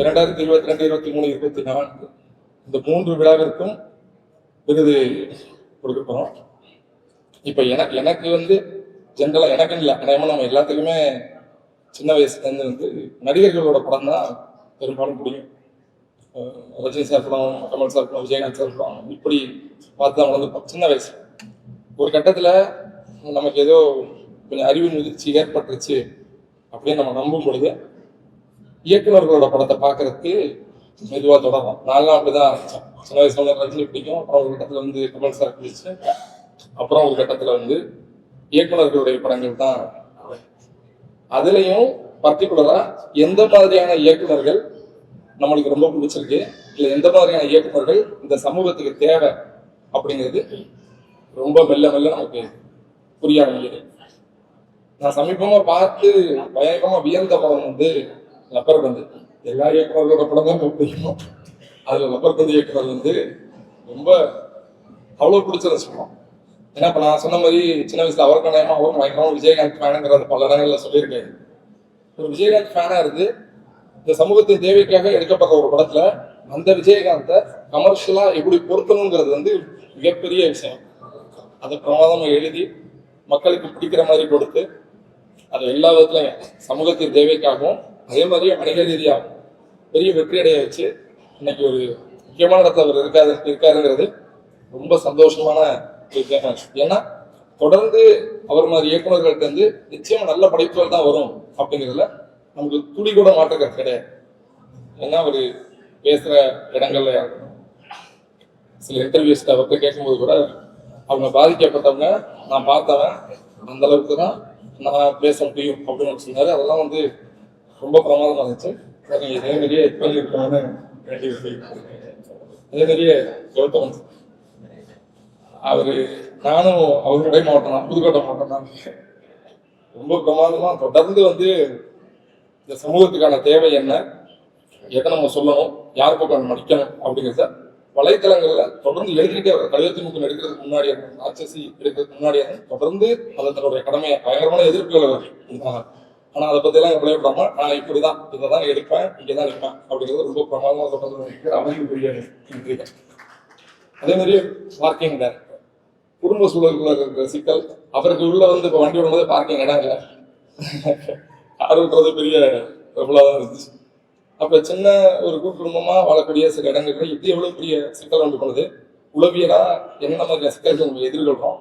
இரண்டாயிரத்தி இருபத்தி ரெண்டு இருபத்தி மூணு இருபத்தி நான்கு இந்த மூன்று விழாவிற்கும் விருது கொடுக்க இப்போ எனக்கு எனக்கு வந்து ஜென்ரலாக எனக்குன்னு இல்லை. ஆனால் நம்ம எல்லாத்துக்குமே சின்ன வயசுலேருந்து வந்து நடிகர்களோட படம் தான் பெரும்பாலும் பிடிக்கும். ரஜினி சார் படம் கமல் சார் படம் விஜயகாந்த் சார் படம் இப்படி பார்த்து தான் வளர்ந்து சின்ன வயசு. ஒரு கட்டத்தில் நமக்கு ஏதோ கொஞ்சம் அறிவு முதிர்ச்சி ஏற்பட்டுருச்சு அப்படின்னு நம்ம நம்பும் பொழுது இயக்குனர்களோட படத்தை பார்க்கறதுக்கு மெதுவாக தொடரும் நான்லாம் அப்படிதான் சின்ன வயசுல வந்து ரஜினி பிடிக்கும். அப்புறம் ஒரு கட்டத்தில் வந்து கமல் சார் பிடிச்சு அப்புறம் ஒரு கட்டத்தில் வந்து இயக்குனர்களுடைய படங்கள் தான். அதுலேயும் பர்டிகுலராக எந்த மாதிரியான இயக்குனர்கள் நம்மளுக்கு ரொம்ப பிடிச்சிருக்கு இல்லை எந்த மாதிரியான இயக்குநர்கள் இந்த சமூகத்துக்கு தேவை அப்படிங்கிறது ரொம்ப மெல்ல மெல்ல நமக்கு புரிய ஆரம்பிக்குது. நான் சமீபமாக பார்த்து பயங்கரமாக வியந்த படம் வந்து ரப்பர் பந்து. எல்லா இயக்குநர்களோட படம் தான் ரொம்ப பிடிக்கும் அதில் ரப்பர் பந்து இயக்குனர் வந்து ரொம்ப அவ்வளோ பிடிச்ச ரசிப்போம் ஏன்னா இப்போ நான் சொன்ன மாதிரி சின்ன வயசுல அவருக்கு நயமா அவரும் பயங்கரமா விஜயகாந்த் ஃபேனுங்கிற பல இடங்கள்ல சொல்லியிருக்காரு ஒரு விஜயகாந்த் ஃபேனாக இருந்து இந்த சமூகத்தின் தேவைக்காக எடுக்கப்படுற ஒரு படத்துல அந்த விஜயகாந்தை கமர்ஷியலாக எப்படி பொருத்தணுங்கிறது வந்து மிகப்பெரிய விஷயம். அதை பிரமாதமாக எழுதி மக்களுக்கு பிடிக்கிற மாதிரி கொடுத்து அது எல்லா விதத்துலையும் சமூகத்தின் தேவைக்காகவும் அதே மாதிரி வணிக ரீதியாக பெரிய வெற்றி அடைய வச்சு இன்னைக்கு ஒரு முக்கியமான இடத்துல அவர் இருக்காரு இருக்காருங்கிறது ரொம்ப சந்தோஷமான ஏன்னா தொடர்ந்து அவர் மாதிரி இயக்குநர்கள்ட்ட இருந்து நிச்சயம் நல்ல படைப்புகள் தான் வரும் அப்படிங்கிறதுல நமக்கு துளி கூட மாற்றங்கள் கிடையாது. ஏன்னா அவர் பேசுகிற இடங்கள்ல சில இன்டர்வியூஸ் அவர்கிட்ட கேட்கும்போது கூட அவங்க பாதிக்கப்பட்டவங்க நான் பார்த்தவன் அந்த அளவுக்கு தான் நான் பேச முடியும் அப்படின்னு சொன்னாரு. அதெல்லாம் வந்து ரொம்ப பிரமாதமாக இருந்துச்சு. நீங்கள் இதே மாதிரியே இருக்கணும்னு வேண்டியது அதே மாதிரியே கௌதம். அவர் நானும் அவருடைய மாவட்டம் தான் புதுக்கோட்டை மாவட்டம் தான். ரொம்ப பிரமாதமாக தொடர்ந்து வந்து இந்த சமூகத்துக்கான தேவை என்ன? எதை நம்ம சொல்லணும்? யார் பக்கம் மடிக்கணும் அப்படிங்கிறத வலைத்தளங்களில் தொடர்ந்து எழுதிக்கிட்டே வர கழுவத்திமுக எடுக்கிறதுக்கு முன்னாடி ராட்சசி எடுக்கிறதுக்கு முன்னாடி தொடர்ந்து அதை தன்னுடைய கடமையை பயங்கரமான எதிர்ப்புகள் ஆனால் ஆனா அதை பத்தி எல்லாம் விடாமல் நான் இப்படிதான் இதை தான் எடுப்பேன் இங்கதான் எடுப்பேன் அப்படிங்கிறது ரொம்ப பிரமாதமா தொடர்ந்து நிற்கிற அவருக்கு பெரிய அதே மாதிரி பார்க்கிங் டைரக்டர் குடும்ப சூழலுக்குள்ள இருக்கிற சிக்கல் அவருக்கு உள்ள வந்து இப்போ வண்டி விடும்போது பார்க்கிங் இடம் இல்லை. கார் விட்டுறது பெரிய பிரபலாக தான் இருந்துச்சு. அப்போ சின்ன ஒரு கூட்டு குடும்பமா வாழக்கூடிய சில இடங்கள்ல இது எவ்வளவு பெரிய சிக்கல் வந்து பண்ணுது உளவியலா என்ன மாதிரி சிக்கல்கள் நம்ம எதிர்கொள்றோம்?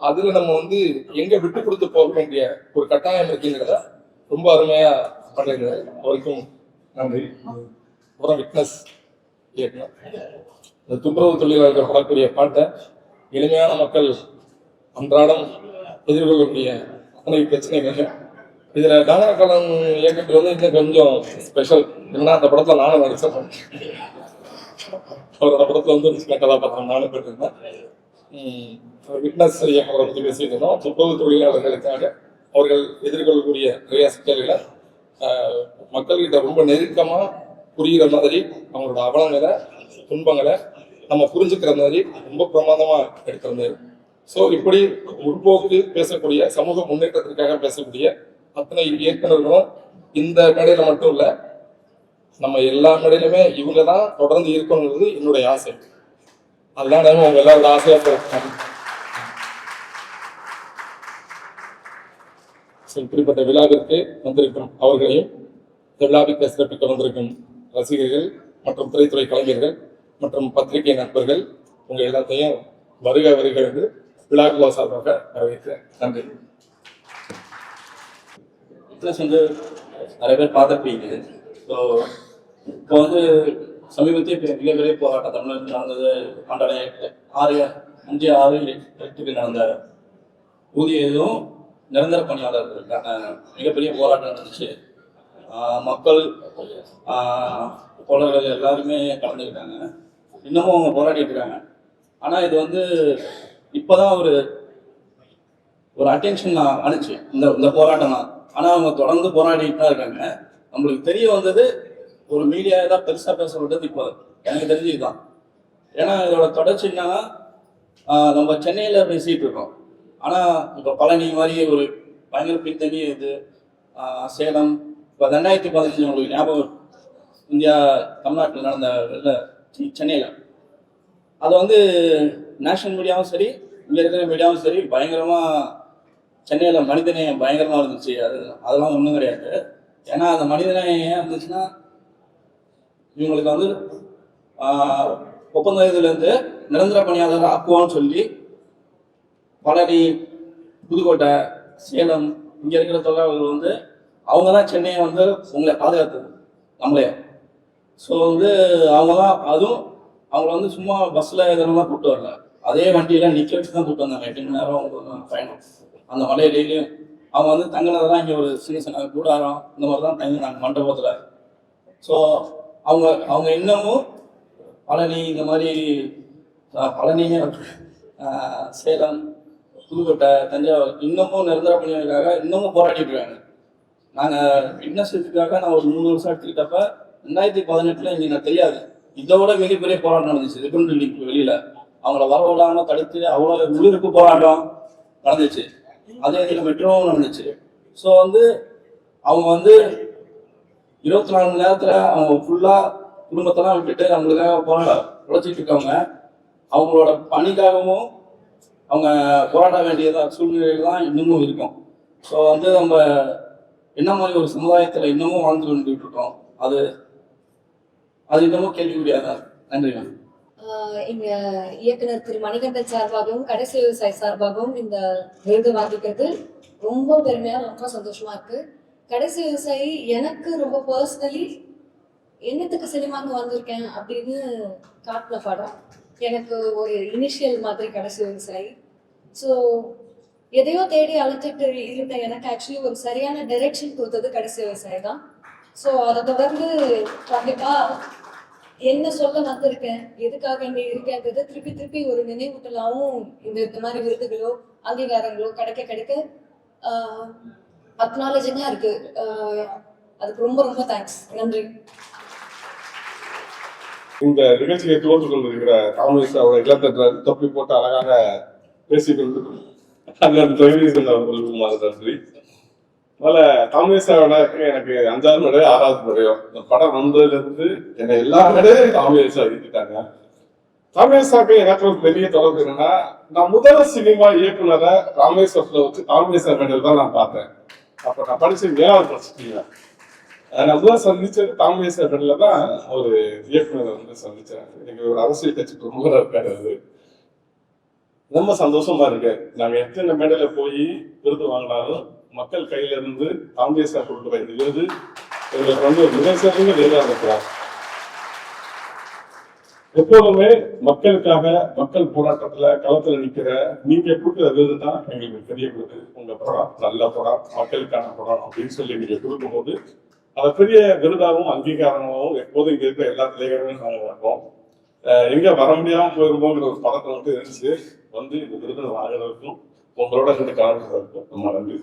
அதுல நம்ம வந்து எங்க விட்டு கொடுத்து போக வேண்டிய ஒரு கட்டாயம் இருக்குங்கிறத ரொம்ப அருமையா பண்ணிருந்தாரு அவருக்கும் நன்றி. அப்புறம் விட்னஸ் இயக்குனர். இந்த துப்புரவு தொழிலாளர்கள் பாடக்கூடிய பாட்டை எளிமையான மக்கள் அன்றாடம் எதிர்கொள்ளக்கூடிய அத்தனை பிரச்சனைகள். இதுல கலன் இயக்கத்தில் வந்து இன்னும் கொஞ்சம் ஸ்பெஷல் ஏன்னா அந்த படத்துல நானும் நடிச்சேன். அவரோட படத்துல வந்து சில கதாபாத்திரம். நானும் பெற்றிருந்தேன் விட்னஸ் இயக்கங்களை பற்றி பேசியிருந்தோம் துப்புரவு தொழிலாளர்களுக்காக அவர்கள் எதிர்கொள்ளக்கூடிய நிறைய சிக்கல்களை மக்கள்கிட்ட ரொம்ப நெருக்கமாக புரிகிற மாதிரி அவங்களோட அவலங்களை துன்பங்களை நம்ம புரிஞ்சுக்கிற மாதிரி ரொம்ப பிரமாதமாக எடுத்திருந்தாரு ஸோ இப்படி முற்போக்கு பேசக்கூடிய சமூக முன்னேற்றத்திற்காக பேசக்கூடிய அத்தனை இயக்குநர்களும் இந்த மேடையில் மட்டும் இல்லை நம்ம எல்லா மேடையிலுமே இவங்க தான் தொடர்ந்து இருக்கணுங்கிறது என்னுடைய ஆசை. அதுதான் நாங்கள் உங்க எல்லாரோட ஆசையாக போகிறோம் குறிப்பிட்ட இப்படிப்பட்ட விழாவிற்கு வந்திருக்கும் அவர்களையும் இந்த விழாவிற்கு சிறப்பிக்க வந்திருக்கும் ரசிகர்கள் மற்றும் திரைத்துறை கலைஞர்கள் மற்றும் பத்திரிகை நண்பர்கள் உங்கள் எல்லாத்தையும் வருக வருக என்று விழாக்குழா சார்பாக வரவேற்கிறேன். நன்றி. ஃபிட்னஸ் வந்து நிறைய பேர் பார்த்துருப்பீங்க. ஸோ இப்போ வந்து சமீபத்திய இப்போ மிகப்பெரிய போராட்டம் தமிழகத்தில் நடந்தது ஆண்டாட ஆறு அஞ்சு ஆறு எட்டுக்கு நடந்த ஊதியம் நிரந்தர பணியாளர்களுக்கான மிகப்பெரிய போராட்டம் நடந்துச்சு. மக்கள் ஆஹ் தோழர்கள் எல்லாருமே கலந்துக்கிட்டாங்க. இன்னமும் அவங்க போராடிட்டு இருக்காங்க. ஆனால் இது வந்து இப்போதான் ஒரு ஒரு அட்டென்ஷன் அனுச்சு. இந்த இந்த போராட்டம் தான் ஆனால் அவங்க தொடர்ந்து போராடிட்டு தான் இருக்காங்க. நம்மளுக்கு தெரிய வந்தது ஒரு மீடியா தான் பெருசாக பேச விட்டது இப்போ. எனக்கு தெரிஞ்சு இதுதான். ஏன்னா இதோட தொடர்ச்சி என்னன்னா நம்ம சென்னையில் பேசிகிட்டு இருக்கோம். ஆனால் இப்போ பழனி மாதிரி ஒரு பயங்கர பின்தங்கிய இது சேலம். இப்போ ரெண்டாயிரத்தி பதினஞ்சு உங்களுக்கு ஞாபகம் இந்தியா தமிழ்நாட்டில் நடந்த சென்னையில். அது வந்து நேஷனல் மீடியாவும் சரி இங்கே இருக்கிற மீடியாவும் சரி பயங்கரமாக சென்னையில் மனிதநேயம் பயங்கரமாக இருந்துச்சு. அது அதெல்லாம் ஒன்றும் கிடையாது. ஏன்னா அந்த மனிதநேயம் ஏன் இருந்துச்சுன்னா இவங்களுக்கு வந்து ஒப்பந்த இதுலேருந்து நிரந்தர பணியாளர் ஆக்குவோம்னு சொல்லி பழனி புதுக்கோட்டை சேலம் இங்கே இருக்கிற தொழிலாளர்கள் வந்து அவங்க தான் சென்னையை வந்து உங்களை பாதுகாத்தது நம்மளே ஸோ வந்து அவங்க தான் அதுவும் அவங்கள வந்து சும்மா பஸ்ஸில் இதெல்லாம் கூப்பிட்டு வரல. அதே வண்டியில் நிற்க வச்சு தான் கூப்பிட்டு வந்தாங்க. எட்டு மணி நேரம் அவங்க பயணம். அந்த மலையிலேயும் அவங்க வந்து தங்கினதெல்லாம் இங்கே ஒரு சின்ன சின்ன கூடாரம் இந்த மாதிரி தான் தங்கினாங்க மண்டபத்தில். ஸோ அவங்க அவங்க இன்னமும் பழனி இந்த மாதிரி பழனி சேலம் புதுக்கோட்டை தஞ்சாவூர் இன்னமும் நிரந்தர பணியாளர்களுக்காக இன்னமும் போராடிட்டு இருக்காங்க. நாங்கள் விட்னஸுக்காக நான் ஒரு மூணு வருஷம் எடுத்துக்கிட்டப்ப ரெண்டாயிரத்தி பதினெட்டில் எங்களுக்கு எனக்கு தெரியாது. இதை விட மிகப்பெரிய போராட்டம் நடந்துச்சு. ரிப்பன் பில்டிங் வெளியில். அவங்கள வர விடாம தடுத்து அவ்வளோ உயிருக்கு போராட்டம் நடந்துச்சு. அதே இதில் மெட்ரோவும் நடந்துச்சு. ஸோ வந்து அவங்க வந்து இருபத்தி நாலு மணி நேரத்தில் அவங்க ஃபுல்லாக குடும்பத்தெல்லாம் விட்டுட்டு அவங்களுக்காக போரா உழைச்சிட்டு இருக்கவங்க. அவங்களோட பணிக்காகவும் அவங்க போராட வேண்டியதாக சூழ்நிலையில் தான் இன்னமும் இருக்கும். ஸோ வந்து நம்ம என்ன மாதிரி ஒரு சமுதாயத்தில் இன்னமும் வாழ்ந்து கொண்டுகிட்டு இருக்கோம் அது அது இன்னமும் கேள்விக்குரியாதான் நன்றி மேம். எங்க இயக்குனர் திரு மணிகண்டன் சார்பாகவும் கடைசி விவசாய சார்பாகவும் இந்த விருது வாங்கிக்கிறது ரொம்ப பெருமையா ரொம்ப சந்தோஷமா இருக்கு. கடைசி விவசாயி எனக்கு ரொம்ப பர்சனலி என்னத்துக்கு சினிமாவுக்கு வந்திருக்கேன் அப்படின்னு காட்டின படம் எனக்கு ஒரு இனிஷியல் மாதிரி கடைசி விவசாயி. ஸோ எதையோ தேடி அழைச்சிட்டு இருந்த எனக்கு ஆக்சுவலி ஒரு சரியான டைரெக்ஷன் கொடுத்தது கடைசி விவசாயி தான். ஸோ அதை தொடர்ந்து கண்டிப்பாக என்ன சொல்ல வந்திருக்கேன் எதுக்காக இங்க இருக்கேன்றது திருப்பி திருப்பி ஒரு நினைவூட்டலாவும் இந்த இந்த மாதிரி விருதுகளோ அங்கீகாரங்களோ கிடைக்க கிடைக்க அக்னாலஜிங்காக இருக்கு. அதுக்கு ரொம்ப ரொம்ப தேங்க்ஸ் நன்றி. இந்த நிகழ்ச்சியை தோன்று கொண்டிருக்கிற காங்கிரஸ் அவரை இல்லத்தற்ற தொப்பி போட்டு அழகாக பேசிக்கொண்டு அண்ணன் தொழிலீசன் அவர்களுக்கு மாத நன்றி. அதனால எனக்கு அஞ்சாவது முறை ஆறாவது முறையோ இந்த படம் வந்ததுல இருந்து என்னை எல்லா மேடையும் காங்கிரஸ் அறிவித்தாங்க காங்கிரஸாக்கு எனக்கு ஒரு பெரிய தொடர்பு என்னன்னா நான் முதல் சினிமா இயக்குனரை ராமேஸ்வரத்துல வச்சு காங்கிரஸ் மேடையில் தான் நான் பார்த்தேன். அப்ப நான் படிச்ச ஏழாவது படிச்சுட்டீங்க நான் முதல் சந்திச்சது தாமேஸ்வர மேடையில தான் ஒரு இயக்குனரை வந்து சந்திச்சேன் எனக்கு ஒரு அரசியல் கட்சி பிரமுகராக இருக்காரு அது ரொம்ப சந்தோஷமா இருக்கு. நாங்க எத்தனை மேடையில போய் விருது வாங்கினாலும் மக்கள் கையில இருந்து காங்கிரஸ் கொடுக்குற இந்த விருது. எங்களுக்கு வந்து ஒரு மிக சிறந்த விருதாக எப்போதுமே மக்களுக்காக மக்கள் போராட்டத்துல களத்துல நிக்கிற நீங்க கொடுக்குற விருது தான் எங்களுக்கு பெரிய விருது. உங்க படம் நல்ல படம் மக்களுக்கான படம் அப்படின்னு சொல்லி நீங்க கொடுக்கும்போது அதை பெரிய விருதாகவும் அங்கீகாரமாகவும் எப்போதும் இங்க இருக்கிற எல்லா தலைவர்களும் நாங்கள் வர்றோம் எங்க வர முடியாம போயிருமோங்கிற ஒரு பதட்டம் வந்து இருந்துச்சு. வந்து இந்த விருதை வாங்குறதுக்கும் உங்களோட இருந்து கலந்துறதுக்கும் ரொம்ப நன்றி